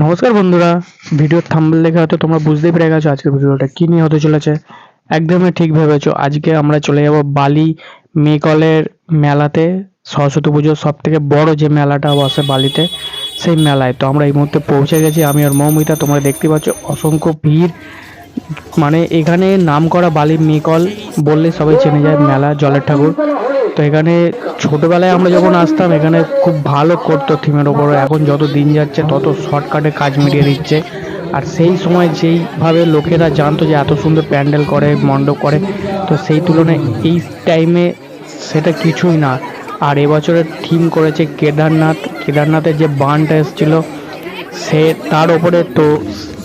নমস্কার বন্ধুরা, ভিডিওর থাম্বনেল দেখে হয়তো তোমরা বুঝতেই পেরে গেছো আজকের ভিডিওটা কি নিয়ে হতে চলেছে। একদমই ঠিক ভেবেছো, আজকে আমরা চলে যাব বালি মেকলের মেলাতে, সরস্বতী পুজোর সব থেকে বড় যে মেলাটা বসে বালিতে, সেই মেলায়। তো আমরা এই মুহূর্তে পৌঁছে গেছি, আমি আর মৌমিতা, তোমরা দেখতে পাচ্ছ অসংখ্য ভিড়। মানে এখানে নাম করা বালি মেকল বললে সবাই চেনে যায়, মেলা জলের ঠাকুর। তো এখানে ছোটবেলায় আমরা যখন আসতাম, এখানে খুব ভালো করতো থিমের ওপরে এখন যত দিন যাচ্ছে, তত শর্টকাটে কাজ মিটিয়ে দিচ্ছে। আর সেই সময় যেইভাবে লোকেরা জানতো যে এত সুন্দর প্যান্ডেল করে, মণ্ডপ করে, তো সেই তুলনায় এই টাইমে সেটা কিছুই না। আর এবছরের থিম করেছে কেদারনাথ। কেদারনাথের যে বানটা এসেছিল, সে তার ওপরে তো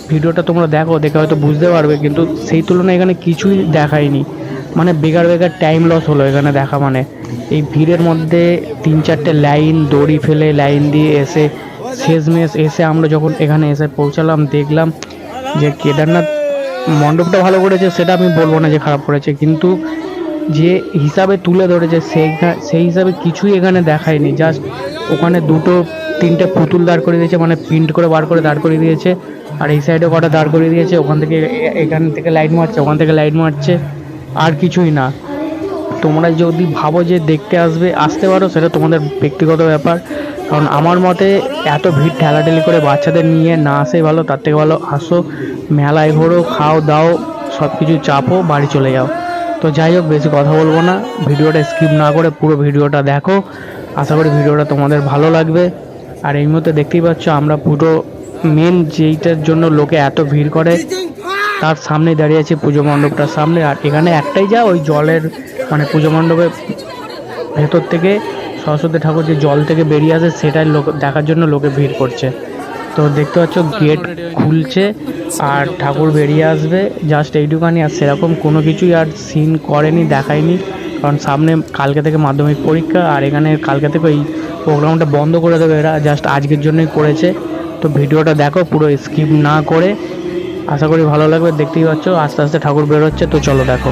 ভিডিওটা তোমরা দেখো, দেখে হয়তো বুঝতে পারবে, কিন্তু সেই তুলনায় এখানে কিছুই দেখায়নি। মানে বেকার বেকার টাইম লস হলো এখানে দেখা মানে। এই ভিড়ের মধ্যে তিন চারটে লাইন দড়ি ফেলে লাইন দিয়ে এসে শেষমেশ এসে আমরা যখন এখানে এসে পৌঁছালাম, দেখলাম যে কেদারনাথ মণ্ডপটা ভালো করেছে, সেটা আমি বলব না যে খারাপ করেছে। কিন্তু যে হিসাবে তুলে ধরেছে, সেই সেই হিসাবে কিছুই এখানে দেখায়নি। জাস্ট ওখানে দুটো, তিনটে পুতুল দাঁড় করে দিয়েছে মানে প্রিন্ট করে বার করে দাঁড় করে দিয়েছে। আর এই সাইডে কটা দাঁড় করে দিয়েছে, ওখান থেকে এখান থেকে লাইট মারছে, ওখান থেকে লাইট মারছে। আর কিছুই না। তোমরা যদি ভাবো যে দেখতে আসবে, আসতে পারো, সেটা তোমাদের ব্যক্তিগত ব্যাপার। কারণ আমার মতে এত ভিড় ঠেলাঠেলি করে বাচ্চাদের নিয়ে না আসে ভালো, তার থেকে ভালো আসো, মেলায় ঘোরো, খাও, দাও সব কিছু চাপো, বাড়ি চলে যাও। তো যাই হোক, বেশি কথা বলব না। ভিডিওটা স্কিপ না করে পুরো ভিডিওটা দেখো। আশা করি ভিডিওটা তোমাদের ভালো লাগবে। আর এই মুহূর্তে দেখতেই পাচ্ছ আমরা পুরো মেন যেইটার জন্য লোকে এত ভিড় করে তার সামনে দাঁড়িয়ে আছে পুজো মণ্ডপটার সামনে। আর এখানে একটাই যা, ওই জলের মানে পুজো মণ্ডপের ভেতর থেকে সরস্বতী ঠাকুর যে জল থেকে বেরিয়ে আসে, সেটাই লোক, দেখার জন্য লোকে ভিড় করছে। তো দেখতে পাচ্ছ, গেট খুলছে আর ঠাকুর বেরিয়ে আসবে জাস্ট এইটুখানি। আর সেরকম কোনো কিছুই আর সিন করেনি, দেখায়নি। কারণ সামনে কালকে থেকে মাধ্যমিক পরীক্ষা, আর এখানে কালকে থেকে এই প্রোগ্রামটা বন্ধ করে দেবে এরা। জাস্ট আজকের জন্যই করেছে। তো ভিডিওটা দেখো, পুরো স্কিপ না করে আশা করি ভালো লাগবে দেখতেই পাচ্ছ আস্তে আস্তে ঠাকুর বেরোচ্ছে তো চলো দেখো।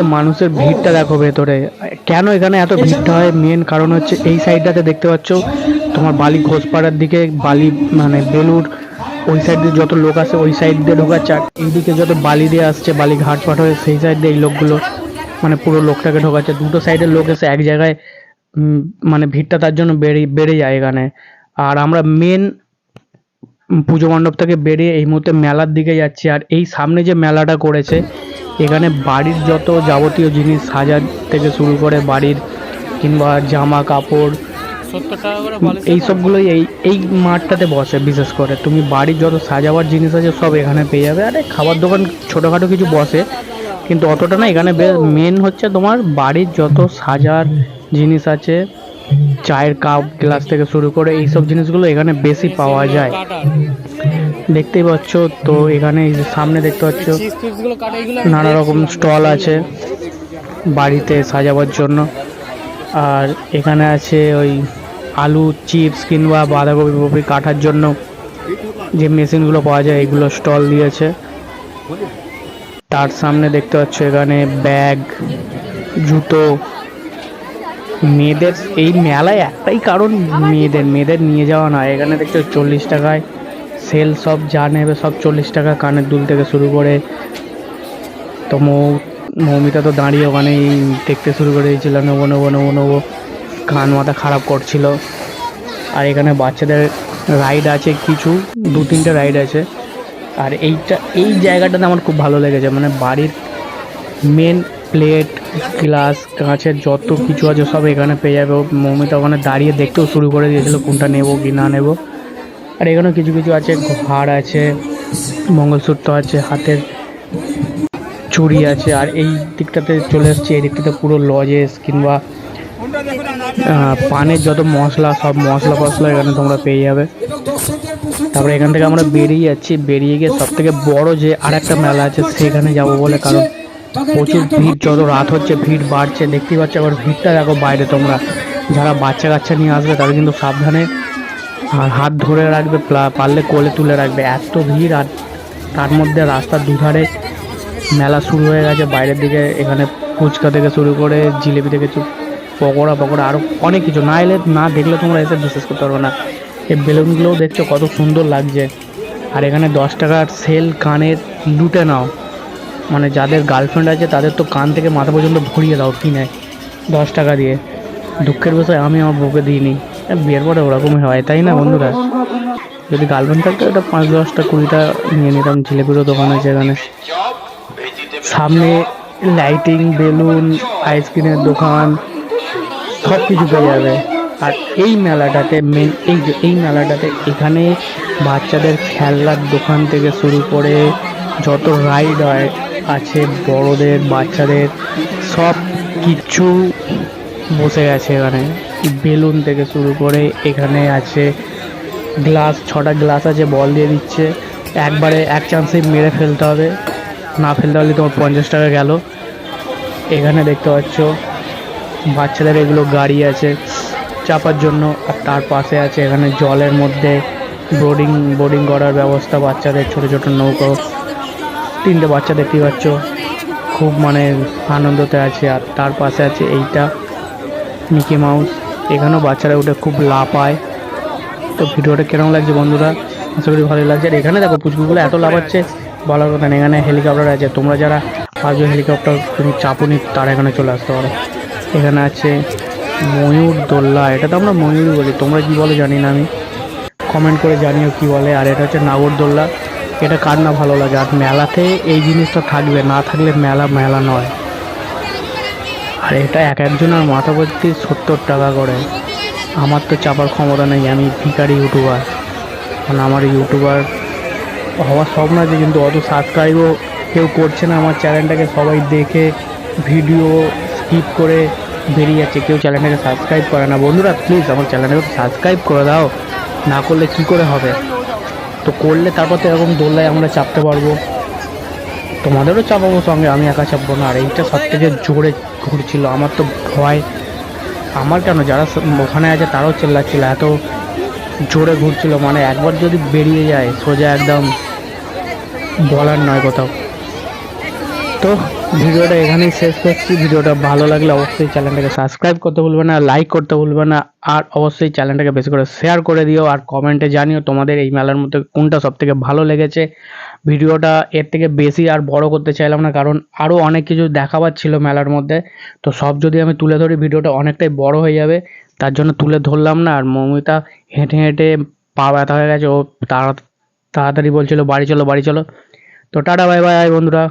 এই মানুষের ভিড়টা দেখো ভেতরে। কেন এখানে এত ভিড়টা হয়? মেন কারণ হচ্ছে এই সাইডটাতে দেখতে পাচ্ছ তোমার বালি ঘোষপাড়ার দিকে বালি মানে বেলুর ওই সাইড দিয়ে যত লোক আসে ওই সাইড দিয়ে ঢোকাচ্ছে আর এইদিকে যত বালি দিয়ে আসছে বালি ঘাট পাট হয়ে সেই সাইড দিয়ে এই লোকগুলো মানে পুরো লোকটাকে ঢোকাচ্ছে। দুটো সাইডের লোক এসে এক জায়গায় মানে ভিড়টা তার জন্য বেড়ে বেড়ে যায় এখানে। আর আমরা মেন পুজো মণ্ডপ থেকে বেরিয়ে এই মুহূর্তে মেলার দিকে যাচ্ছি। আর এই সামনে যে মেলাটা করেছে এখানে বাড়ির যত যাবতীয় জিনিস সাজার থেকে শুরু করে বাড়ির কিংবা জামা কাপড় এই সবগুলোই এই এই মাঠটাতে বসে বিশেষ করে। তুমি বাড়ির যত সাজাবার জিনিস আছে সব এখানে পেয়ে যাবে। আরে খাবার দোকান ছোটোখাটো কিছু বসে কিন্তু অতটা না। এখানে মেন হচ্ছে তোমার বাড়ির যত সাজার জিনিস আছে চায়ের কাপ গ্লাস থেকে শুরু করে এই সব জিনিসগুলো এখানে বেশি পাওয়া যায়। দেখতেই পাচ্ছ, তো এখানে সামনে দেখতে পাচ্ছ, নানা রকম স্টল আছে বাড়িতে সাজাবার জন্য। আর এখানে আছে ওই আলু, চিপস কিংবা বাঁধাকপি কপি কাটার জন্য যে মেশিনগুলো পাওয়া যায়, এগুলো স্টল দিয়েছে। তার সামনে দেখতে পাচ্ছ এখানে ব্যাগ, জুতো। মেয়েদের, এই মেলায় একটাই কারণ মেয়েদের মেয়েদের নিয়ে যাওয়া নয়। এখানে দেখছ চল্লিশ টাকায় সেল সব যা নেবে সব চল্লিশ টাকা কানের দুল থেকে শুরু করে। তো মৌ মৌমিতা তো দাঁড়িয়ে ওখানেই দেখতে শুরু করে দিয়েছিল নেব নেব নেব নেব। কান মাথা খারাপ করছিল। আর এখানে বাচ্চাদের রাইড আছে কিছু, দু তিনটে রাইড আছে। আর এইটা, এই জায়গাটাতে আমার খুব ভালো লেগেছে মানে বাড়ির মেন প্লেট গ্লাস কাঁচের যত কিছু আছে সব এখানে পেয়ে যাবে। মৌমিতা ওখানে দাঁড়িয়ে দেখতেও শুরু করে দিয়েছিল কোনটা নেব কি না নেব। আর এখানেও কিছু কিছু আছে হার আছে, মঙ্গলসূত্র আছে, হাতের চুড়ি আছে, আর এই দিকটাতে চলে এসছে, এই দিকটাতে পুরো লজেস কিংবা পানের যত মশলা, সব মশলা ফসলা এখানে তোমরা পেয়ে যাবে। তারপরে এখান থেকে আমরা বেরিয়ে যাচ্ছি, বেরিয়ে গিয়ে সব থেকে বড় যে আর একটা মেলা আছে, সেখানে যাব বলে, কারণ প্রচুর ভিড়, যত রাত হচ্ছে, ভিড় বাড়ছে, দেখতেই পাচ্ছ আবার ভিড়টা দেখো বাইরে তোমরা। যারা বাচ্চা কাচ্চা নিয়ে আসবে তারা কিন্তু সাবধানে আর হাত ধরে রাখবে পারলে কোলে তুলে রাখবে। এত ভিড় আর তার মধ্যে রাস্তার দুধারে মেলা শুরু হয়ে গেছে। বাইরের দিকে এখানে ফুচকা থেকে শুরু করে জিলেপি থেকে পকোড়া পকোড়া আরও অনেক কিছু। না এলে না দেখলে তোমরা এসে বিশ্বাস করতে পারবে না। এই বেলুনগুলোও দেখছ কত সুন্দর লাগছে। আর এখানে দশ টাকার সেল কানের লুটে নাও। মানে যাদের গার্লফ্রেন্ড আছে, তাদের তো কান থেকে মাথা পর্যন্ত ভরিয়ে দাও কিনে। দশ টাকা দিয়ে। দুঃখের বিষয়, আমি আমার বউকে দিইনি। বিয়ের পরে ওরকমই হয়, তাই না বন্ধুরা? যদি গার্লফ্রেন্ড থাকতো ওটা পাঁচ, দশটা, কুড়িটা নিয়ে নিতাম জিলেপিরও দোকান আছে এখানে সামনে লাইটিং বেলুন আইসক্রিমের দোকান সব কিছু পেয়ে যাবে। আর এই মেলাটাতে মেন এই এই মেলাটাতে এখানে বাচ্চাদের খেলনার দোকান থেকে শুরু করে যত রাইড হয়, আছে বড়দের, বাচ্চাদের সব কিছু বসে গেছে এখানে। বেলুন থেকে শুরু করে এখানে আছে গ্লাস, ছটা গ্লাস আছে, বল দিয়ে দিচ্ছে। একবারে এক চান্সেই মেরে ফেলতে হবে। না ফেলতে পারলে তোমার পঞ্চাশ টাকা গেল। এখানে দেখতে পাচ্ছ, বাচ্চাদের এগুলো গাড়ি আছে চাপার জন্য, আর তার পাশে আছে এখানে জলের মধ্যে বোর্ডিং বোর্ডিং করার ব্যবস্থা বাচ্চাদের, ছোট ছোট নৌকো। তিনটে বাচ্চা দেখতেই পাচ্ছ, খুব মানে আনন্দতে আছে। আর তার পাশে আছে এইটা, মিকি মাউস। এখানেও বাচ্চারা উঠে খুব লাফায়। তো ভিডিওটা কেমন লাগছে বন্ধুরা? আশা করি ভালো লাগছে। আর এখানে দেখো পুচকুগুলো এত লাফাচ্ছে। বলার কথা এখানে হেলিকপ্টার আছে। তোমরা যারা ভাবছ হেলিকপ্টার তুমি চাপুনি, তারা এখানে চলে আসতে পারো। এখানে আছে ময়ূর দোল্লা। এটা তো আমরা ময়ূর বলি। তোমরা কি বলো জানি না আমি। কমেন্ট করে জানিও কি বলে। আর এটা হচ্ছে নাগরদোল্লা এটা কার না ভালো লাগে? আর মেলাতে এই জিনিসটা থাকবে। না থাকলে মেলা মেলা নয়। আর এটা এক একজনের মাথা ভর্তি সত্তর টাকা করে। আমার তো চাপার ক্ষমতা নেই, আমি ভিকারি ইউটিউবার। কারণ আমার ইউটিউবার হওয়ার স্বপ্ন আছে কিন্তু অত সাবস্ক্রাইবও কেউ করছে না। আমার চ্যানেলটাকে সবাই দেখে ভিডিও স্কিপ করে বেরিয়ে যাচ্ছে। কেউ চ্যানেলটাকে সাবস্ক্রাইব করে না। বন্ধুরা প্লিজ আমার চ্যানেলটাকে সাবস্ক্রাইব করে দাও। না করলে কি করে হবে? তো করলে তারপর তো এরকম দোল্লায় আমরা চাপতে পারব। তোমাদেরও চাপাবো সঙ্গে, আমি একা চাপবো না। আর এইটা সব থেকে জোরে ঘুরছিল, আমার তো ভয়। আমার কেন? যারা ওখানে আছে তারাও চেল্লাচ্ছিল, এত জোরে ঘুরছিল। মানে একবার যদি বেরিয়ে যায়, সোজা একদম বলার নয় কোথাও। তো ভিডিওটা এখানেই শেষ করছি। ভিডিওটা ভালো লাগলে অবশ্যই চ্যানেলটাকে সাবস্ক্রাইব করতে ভুলবে না লাইক করতে ভুলবে না, আর অবশ্যই চ্যানেলটাকে বেশি করে শেয়ার করে দিও, আর কমেন্টে জানিও তোমাদের এই মেলার মধ্যে কোনটা সব থেকে ভালো লেগেছে। ভিডিওটা এর থেকে বেশি আর বড় করতে চাইলাম না, কারণ আরও অনেক কিছু দেখাবার ছিল মেলার মধ্যে। তো সব যদি আমি তুলে ধরি, ভিডিওটা অনেকটাই বড় হয়ে যাবে। তার জন্য তুলে ধরলাম না, আর মমিতা হেঁটে হেঁটে পা ব্যথা হয়ে গেছে, ও তাড়া, তাড়াতাড়ি বলছিল, বাড়ি চলো বাড়ি চলো। তো টাটা বাই বাই বন্ধুরা।